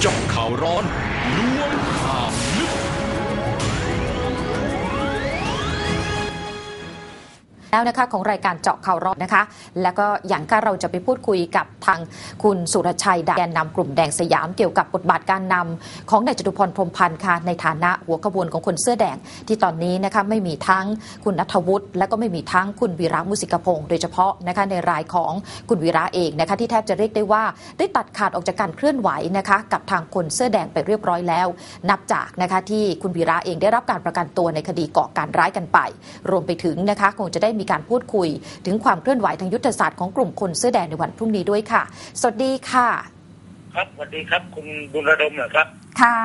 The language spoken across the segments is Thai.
เจาะข่าวร้อนล้วงข่าว แล้วนะคะของรายการเจาะข่าวร้อนนะคะ แล้วก็อย่างที่เราจะไปพูดคุยกับทางคุณสุรชัยแดนนำกลุ่มแดงสยามเกี่ยวกับบทบาทการนำของนายจตุพรพรมพันธ์ค่ะในฐานะหัวขบวนของคนเสื้อแดง ที่ตอนนี้นะคะไม่มีทั้งคุณนัทวุฒิและก็ไม่มีทั้งคุณวีระมุสิกพงศ์โดยเฉพาะนะคะในรายของคุณวีระเองนะคะที่แทบจะเรียกได้ว่าได้ตัดขาดออกจากการเคลื่อนไหวนะคะกับทางคนเสื้อแดงไปเรียบร้อยแล้ว นับจากนะคะที่คุณวีระเองได้รับการประกันตัวในคดีก่อการร้ายกันไป รวมไปถึงนะคะคงจะได้มีการพูดคุย ถึงความเคลื่อนไหวทางยุทธศาสตร์ของกลุ่มคนเสื้อแดงในวันพรุ่งนี้ด้วยค่ะ สวัสดีค่ะ ครับสวัสดีครับ คุณบุญระดมเหรอครับค่ะ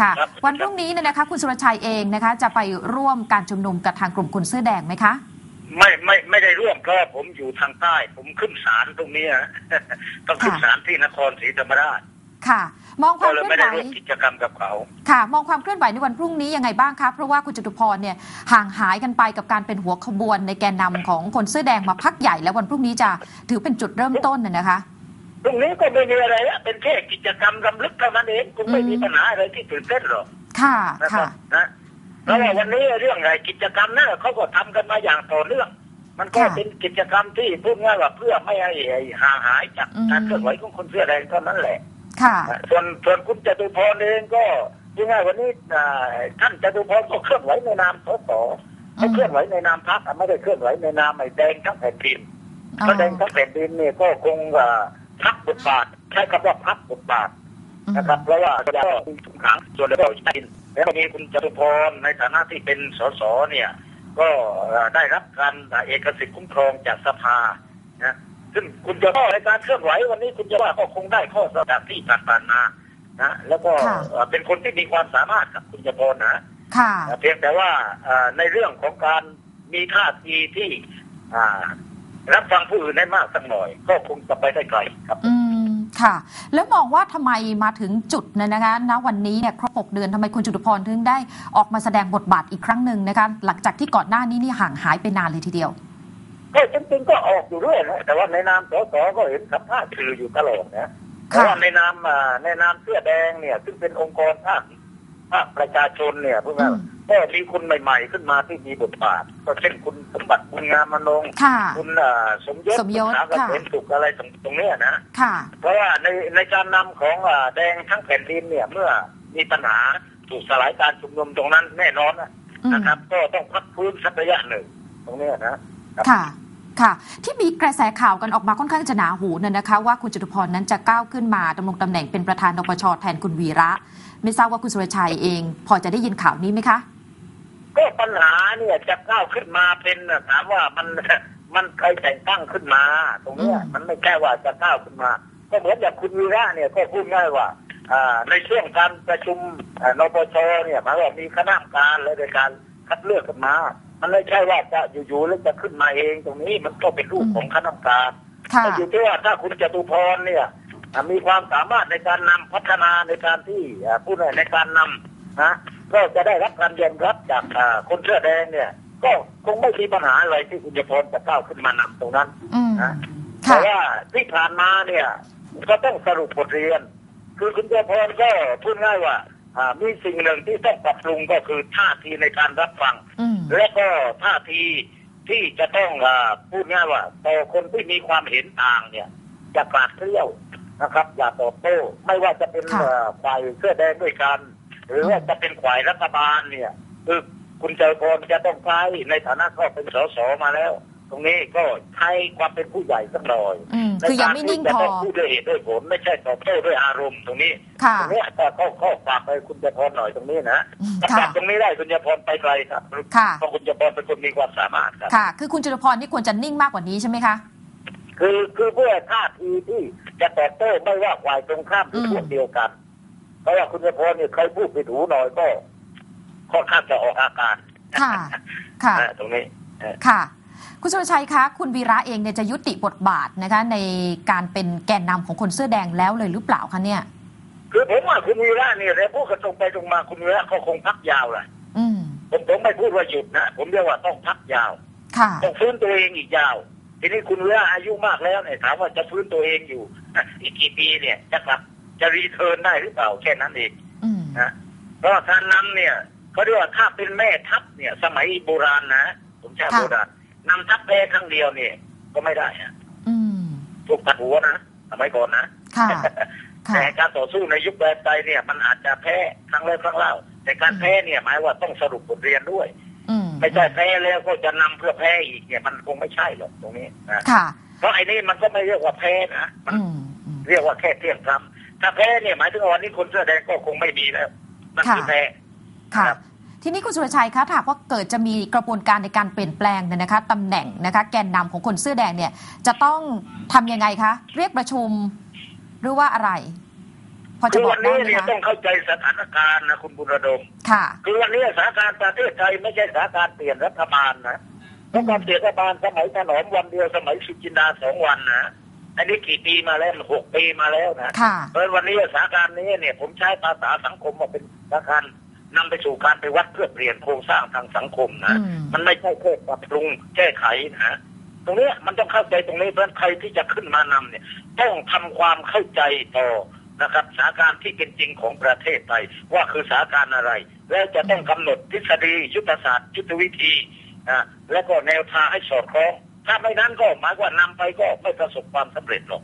ค่ะครับวันพรุ่งนี้เนี่ยนะคะคุณสุรชัยเองนะคะ จะไปร่วมการชุมนุมกับทางกลุ่มคนเสื้อแดงไหมคะไม่ไม่ไม่ได้ร่วมเพราะผมอยู่ทางใต้ ผมขึ้นศาลตรงนี้นะต้องขึ้นค่ะศาลที่นครศรีธรรมราช ค่ะ มองคก็วามเลยเคลื่ไม่อนไหได้วร่วมกิจกรรมกับเขาค่ะ มองความเคลื่อนไหวในวันพรุ่งนี้ยังไงบ้างคะเพราะว่าคุณจตุพรเนี่ยห่างหายกันไปกับการเป็นหัวขบวนในแกนนำของคนเสื้อแดงมาพักใหญ่แล้ววันพรุ่งนี้จะถือเป็นจุดเริ่มต้นน่ะนะคะตรงนี้ก็ไม่มีอะไรอะเป็นแค่กิจกรรมรำลึกเท่านั้นเองคงไม่อืมมีปัญหาอะไรที่ตื่นเต้นหรอกค่ะนะครัค่ะบนะเพราะว่าวันนี้เรื่องอะไรกิจกรรมนั่นเขาก็ทำกันมาอย่างต่อเนื่องมันก็ค่ะเป็นกิจกรรมที่พูดง่ายว่าเพื่อไม่ให้ห่างหายจากอืมการเคลื่อนไหวของคนเสื้อแดงเท่านั้นแหละ ค่ะส่วนส่วนคุณจตุพรเองก็ยังไงวันนี้อ่าท่านจตุพรก็เคลื่อนไหวในนามสสเขาเคลื่อนไหวในนามพรรคไม่ได้เคลื่อนไหวในนามไอ้แดงทั้งแผ่นดินเพราะแดงทั้งแผ่นดินเนี่ยก็คงอ่าพักบทบาทใช้คำว่าพักบทบาทนะครับเพราะว่าจะมีทุกครั้งส่วนแล้วก็ใช่แล้วมีคุณจตุพรในฐานะที่เป็นสสเนี่ย ก็อ่าได้รับการเอกสิทธิ์คุ้มครองจากสภานะ ซึ่งคุณจะว่าในการเคลื่อนไหววันนี้คุณจะว่าก็คงได้ข้อสอบจากที่ผ่านๆมานะแล้วก็ค่ะเอ่อเป็นคนที่มีความสามารถครับคุณจตุพรนะค่ะเพียงแต่ว่าเอ่อในเรื่องของการมีท่าทีที่อ่ารับฟังผู้อื่นได้มากสักหน่อย ก็คงจะไปได้ไกลครับอืมค่ะ แล้วมองว่าทำไมมาถึงจุดเนี่ยนะคะณวันนี้เนี่ยครบ6เดือนทำไมคุณจตุพรถึงได้ออกมาแสดงบทบาทอีกครั้งหนึ่งนะคะหลังจากที่ก่อนหน้านี้นี่ห่างหายไปนานเลยทีเดียว ก็จริงๆก็ออกอยู่เรื่อยนะแต่ว่าในนามสสก็เห็นสัมภาษณ์สื่ออยู่ตลอดนะเพราะว่าในนามอ่าในนามเสื้อแดงเนี่ย ซึ่งเป็นองค์กรภาคภาคประชาชนเนี่ยพวกนั้นอืมก็มีคนใหม่ๆ ขึ้นมาที่มีบทบาท ก็เช่นคุณสมบัติบุญงามมนงค่ะคุณอ่าสมยศสมยศคุณสาเกค่ะษมสุขอะไรตรงตรงเนี้ยนะค่ะเพราะว่าในในการนำของอ่าแดงทั้งแผ่นดินเนี่ยเมื่อมีปัญหาถูกสลายการชุมนุมตรงนั้นแน่นอนนะอืมนะครับ ก็ต้องพักฟื้นสักระยะหนึ่ง ตรงเนี้ยนะค่ะ ค่ะ ที่มีกระแสข่าวกันออกมาค่อนข้างจะหนาหูน่ะนะคะ ว่าคุณจตุพรนั้นจะก้าวขึ้นมาดำรงตำแหน่งเป็นประธานนปชแทนคุณวีระ ไม่ทราบว่าคุณสุรชัยเอง พอจะได้ยินข่าวนี้ไหมคะก็ปัญหาเนี่ยจะก้าวขึ้นมาเป็นน่ะถามว่ามันมันใครแต่งตั้งขึ้นมา ตรงเนี้ยอืมมันไม่แค่ว่าจะก้าวขึ้นมา ก็เหมือนอย่างคุณวีระเนี่ยก็พูดง่ายว่าอ่าในช่วงการประชุมอ่านปชเนี่ยหมายว่ามีคณะกรรมการและในการคัดเลือกขึ้นมา มันไม่ใช่ว่าจะอยู่ๆแล้วจะขึ้นมาเองตรงนี้มันก็เป็นรูปของคณะกรรมการค่ะแต่อยู่ที่ว่าถ้าคุณจตุพรเนี่ยอ่ามีความสามารถในการนำพัฒนาในการที่อ่าผู้ในการนำนะก็จะได้รับการยอมรับจากอ่าคนเสื้อแดงเนี่ย ก็คงไม่มีปัญหาอะไรที่คุณจตุพรจะก้าวขึ้นมานำตรงนั้นอืมนะค่ะแต่ว่าที่ผ่านมาเนี่ย ก็ต้องสรุปบทเรียน คือคุณจตุพรก็พูดง่ายว่าอ่า มีสิ่งหนึ่งที่ต้องปรับปรุงก็คือท่าทีในการรับฟังอืมและก็ท่าทีที่จะต้องอาพูดง่ายว่าต่อคนที่มีความเห็นต่างเนี่ยจะกราดเกลี้ยวนะครับ อย่าตอบโต้ไม่ว่าจะเป็นค่ะเอ่อฝ่ายเสื้อแดงด้วยกัน หรือว่าจะเป็นฝ่ายรัฐบาลเนี่ยคือคุณเจริญพรจะต้องใช้ในฐานะก็เป็นสสมาแล้วต รงนี้ก็ใช้ความเป็นผู้ใหญ่สักหน่อยอืมคือยังไม่นิ่งในพการอที่จะต้องพูดด้วยเหตุด้วยผลไม่ใช่ตอบโต้ด้วยอารมณ์ตรงนี้ค่ะตรงนี้แต่ก็ข้อฝากไปคุณเจริญพรหน่อยตรงนี้นะอืมถ้าค่ะปรับตรงนี้ได้คุณเจริญพรไปไกลครับค่ะเพราะคุณเจริญพรเป็นคนมีความสามารถครับค่ะ คือคุณจตุพรนี่ควรจะนิ่งมากกว่านี้ใช่ไหมคะคือคือเพื่อท่าทีที่จะตอบโต้ไม่ว่าฝ่ายตรงข้ามหรือมพวกเดียวกันเพราะว่าคุณเจริญพรเนี่ยเคยพูดไปถูหน่อยก็ค่อนข้างจะออกอาการค่ะ ค่ะอ่าตรงนี้ค่ะ คุณสุรชัยคะ คุณวีระเองเนี่ยจะยุติบทบาทนะคะ ในการเป็นแกนนำของคนเสื้อแดงแล้วเลยหรือเปล่าคะเนี่ย คือผมว่าคุณวีระเนี่ยแล้วพูดกันตรงไปตรงมาคุณวีระเขาคงพักยาวแหละอืมผมผมไม่พูดว่าหยุดนะผมเรียกว่าต้องพักยาวค่ะต้องฟื้นตัวเองอีกยาว ทีนี้คุณวีระอายุมากแล้วเนี่ยถามว่าจะฟื้นตัวเองอยู่อีกกี่ปีเนี่ยจะกลับจะรีเทิร์นได้หรือเปล่าแค่นั้นเองอืมนะเพราะการนำเนี่ยเขาเรียกว่าถ้าเป็นแม่ทัพเนี่ย สมัยโบราณนะผมใช้ค่ะโบราณ นำทัพแพ้ครั้งเดียวเนี่ยก็ไม่ได้อะอืมถูกตัดหัวนะสมัยก่อนนะค่ะค่ะแต่การต่อสู้ในยุคแบบใดเนี่ย มันอาจจะแพ้ครั้งแรกครั้งเล่า แต่การแพ้เนี่ยหมายว่าต้องสรุปบทเรียนด้วย อืมไม่ใช่แพ้แล้วก็จะนำเพื่อแพ้อีกเนี่ยมันคงไม่ใช่หรอกตรงนี้นะค่ะ เพราะไอ้นี่มันก็ไม่เรียกว่าแพ้นะมันอืมอืม เรียกว่าแค่เที่ยงพรำถ้าแพ้เนี่ยหมายถึงว่าวันนี้คนเสื้อแดงก็คงไม่มีแล้ว มันคือค่ะ แพ้ ค่ะ ครับ ทีนี้คุณสุรชัยคะถ้าหากว่าเกิดจะมีกระบวนการในการเปลี่ยนแปลงเนี่ยนะคะตำแหน่งนะคะ แกนนำของคนเสื้อแดงเนี่ย จะต้องทำยังไงคะ เรียกประชุมหรือว่าอะไร พอจะคือบอวักนได้นี้ไหมเนี่ยคะต้องเข้าใจสถานการณ์นะคุณบุญระดมค่ะคือวันนี้สถานการณ์ประเทศไทยไม่ใช่สถานการณ์เปลี่ยนรัฐบาลนะเพราะการเปลี่ยนรัฐบาลสมัยถนอมวันเดียวสมัยสุจินดาสองวันนะอันนี้กี่ปีมาแล้วหกปีมาแล้วนะค่ะเพราะวันนี้สถานการณ์นี้เนี่ย ผมใช้ภาษาสังคมมาเป็นสถานการณ์ นำไปสู่การไปวัดเพื่อเปลี่ยนโครงสร้างทางสังคมนะอืมมันไม่ใช่แค่ปรับปรุงแก้ไขนะตรงเนี้ยมันต้องเข้าใจตรงนี้เพราะฉะนั้นใครที่จะขึ้นมานำเนี่ย ต้องทำความเข้าใจต่อนะครับสถานการณ์ที่เป็นจริงของประเทศไทยว่าคือสถานการณ์อะไร แล้วจะต้องกำหนดทฤษฎียุทธศาสตร์ยุทธวิธีนะและก็แนวทางให้สอดคล้อง ถ้าไม่นั้นก็หมายว่านำไปก็ไม่ประสบความสำเร็จหรอก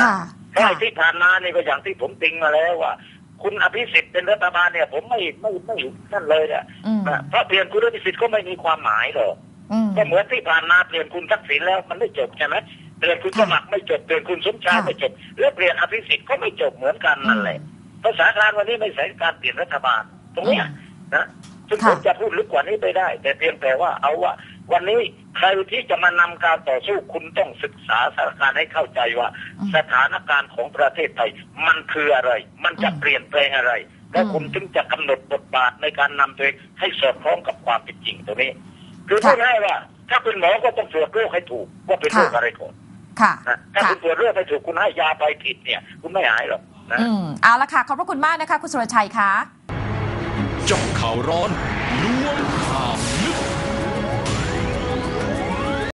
ค่ะเพราะค่ะไอ้ที่ผ่านมานี่ก็อย่างที่ผมติงมาแล้วว่า คุณอภิสิทธิ์เป็นรัฐบาลเนี่ย ผมไม่ไม่ไม่นั่นเลยเนี่ยอืมนะเพราะเปลี่ยนคุณอภิสิทธิ์ก็ไม่มีความหมายหรอกอืมก็เหมือนที่ผ่านมาเปลี่ยนคุณทักษิณแล้วมันไม่จบใช่ไหมเปลี่ยนคุณค่ะสมัครไม่จบเปลี่ยนคุณสมชายค่ะไม่จบแล้วเปลี่ยนอภิสิทธิ์ก็ไม่จบเหมือนกันนั่นแหละภาษาการวันนี้ไม่ใช่การเปลี่ยนรัฐบาล ตรงเนี้ยนะซึ่งค่ะผมจะพูดลึกกว่านี้ไปได้ แต่เพียงแต่ว่าเอาว่า วันนี้ ใครที่จะมานำการต่อสู้คุณต้องศึกษาสถานการณ์ให้เข้าใจว่าอืมสถานการณ์ของประเทศไทยมันคืออะไร มันจะอืมเปลี่ยนแปลงอะไร และอืมคุณถึงจะกำหนดบทบาทในการนำตัวเองให้สอดคล้องกับความเป็นจริงตรงนี้ คือค่ะพูดง่ายๆว่า ถ้าเป็นหมอก็ต้องตรวจโรคให้ถูกว่าเป็นโรคค่ะอะไรก่อนค่ะนะถ้าค่ะคุณตรวจโรคไม่ถูกคุณให้ยาไปผิดเนี่ย คุณไม่หายหรอกนะอืมเอาละค่ะขอบพระคุณมากนะคะ คุณสุรชัยคะเจาะข่าวร้อนล้วงข่าว